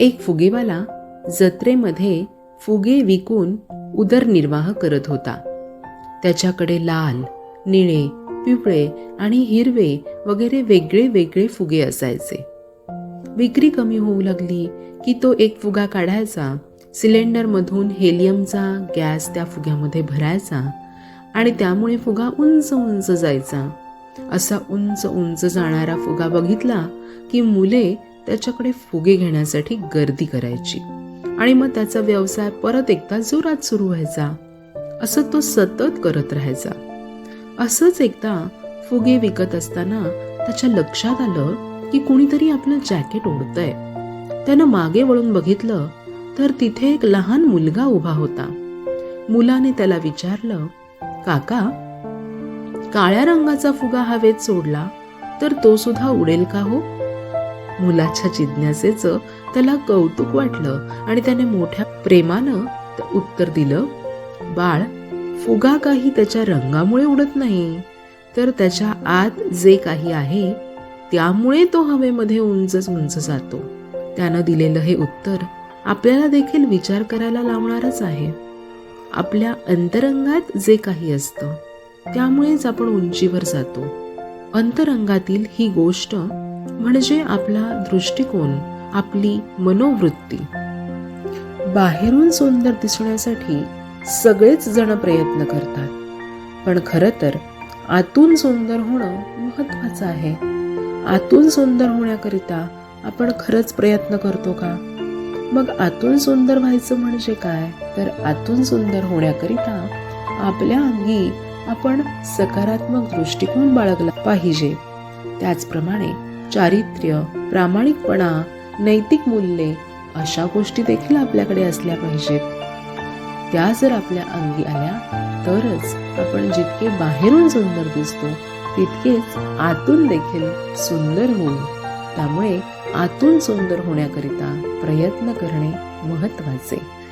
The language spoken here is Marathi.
एक फुगेवाला जत्रेमध्ये फुगे विकून उदरनिर्वाह करत होता. त्याच्याकडे लाल निळे पिवळे आणि हिरवे वगैरे वेगळे वेगळे फुगे असायचे. विक्री कमी होऊ लागली की तो एक फुगा काढायचा सिलेंडरमधून हेलियमचा गॅस त्या फुग्यामध्ये भरायचा आणि त्यामुळे फुगा उंच उंच जायचा. असा उंच उंच जाणारा फुगा बघितला की मुले त्याच्याकडे फुगे घेण्यासाठी गर्दी करायची. आणि मग त्याचा व्यवसाय परत एकदा जोरात सुरू व्हायचा. असं तो सतत करत राहायचा. असंच एकदा फुगे विकत असताना त्याच्या लक्षात आलं की कुणीतरी आपलं जॅकेट ओढतंय. त्यानं मागे वळून बघितलं तर तिथे एक लहान मुलगा उभा होता. मुलाने त्याला विचारलं काका काळ्या रंगाचा फुगा हवेत सोडला तर तो सुद्धा उडेल का हो? मुलाच्या जिज्ञासेचं त्याला कौतुक वाटलं आणि त्याने मोठ्या प्रेमानं उत्तर दिलं बाळ फुगा काही त्याच्या रंगामुळे उडत नाही. तर त्याच्या आत जे काही आहे त्यामुळे तो हवेमध्ये उंचच उंच जातो. त्यानं दिलेलं हे उत्तर आपल्याला देखील विचार करायला लावणारच आहे. आपल्या अंतरंगात जे काही असतं त्यामुळेच आपण उंचीवर जातो. अंतरंगातील ही गोष्ट म्हणजे आपला दृष्टिकोन आपली मनोवृत्ती. बाहेरून सुंदर दिसण्यासाठी सगळेच जण प्रयत्न करतात. पण खरं तर आतून सुंदर होणं महत्वाचं आहे. आतून सुंदर होण्याकरिता आपण खरंच प्रयत्न करतो का? मग आतून सुंदर व्हायचं म्हणजे काय? तर आतून सुंदर होण्याकरिता आपल्या अंगी आपण सकारात्मक दृष्टिकोन बाळगला पाहिजे. त्याचप्रमाणे चारित्र्य प्रामाणिकपणा नैतिक मूल्ये अशा गोष्टी देखील आपल्याकडे असल्या पाहिजेत. त्या जर आपल्या अंगी आल्या तरच आपण जितके बाहेरून सुंदर दिसतो तितकेच आतून देखील सुंदर होऊ. त्यामुळे आतून सुंदर होण्याकरिता प्रयत्न करणे महत्त्वाचे